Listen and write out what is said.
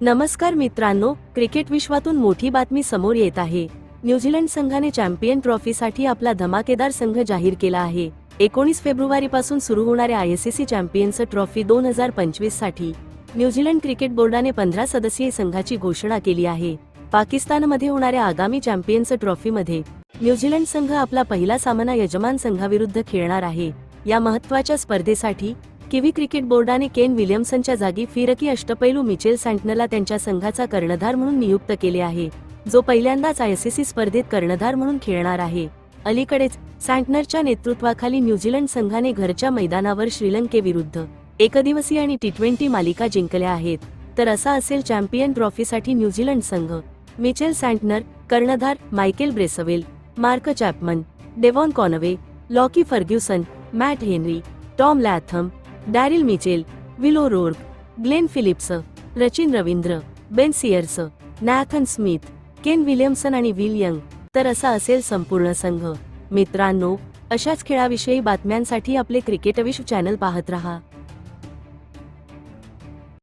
नमस्कार मित्रांनो क्रिकेट विश्वातून मोठी बातमी समोर येत आहे. न्यूझीलंड संघाने चॅम्पियन ट्रॉफीसाठी आपला धमाकेदार संघ जाहीर केला आहे. एकोणीस फेब्रुवारी पासून सुरू होणाऱ्या आयसीसी चॅम्पियन्स ट्रॉफी दोन हजार पंचवीससाठी न्यूझीलंड क्रिकेट बोर्डाने पंधरा सदस्यीय संघाची घोषणा केली आहे. पाकिस्तानमध्ये होणाऱ्या आगामी चॅम्पियन्स ट्रॉफीमध्ये न्यूझीलंड संघ आपला पहिला सामना यजमान संघाविरुद्ध खेळणार आहे. या महत्त्वाच्या स्पर्धेसाठी किवी क्रिकेट बोर्डाने केन विलियम्सनच्या जागी फिरकी अष्टपैलू मिचेल सँटनला त्यांच्या संघाचा कर्णधार म्हणून नियुक्त केले आहे जो पहिल्यांदाच आयसीसी स्पर्धेत कर्णधार म्हणून खेळणार आहे. अलीकडेच सँटनरच्या नेतृत्वाखाली न्यूझीलंड संघाने घरच्या मैदानावर श्रीलंकेविरुद्ध एकदिवसीय आणि टी ट्वेंटी मालिका जिंकल्या आहेत. तर असा असेल चॅम्पियन ट्रॉफीसाठी न्यूझीलंड संघ. मिचेल सँटनर कर्णधार Michael Bracewell Mark Chapman Devon Conway Lockie Ferguson Matt Henry Tom Latham Daryl Mitchell Will O'Rourke Glenn Phillips Rachin Ravindra Ben Sears Nathan Smith Kane Williamson आणि विल यंग. तर असा असेल संपूर्ण संघ. मित्रांनो अशाच खेळाविषयी बातम्यांसाठी आपले क्रिकेटविश्व चॅनल पाहत रहा.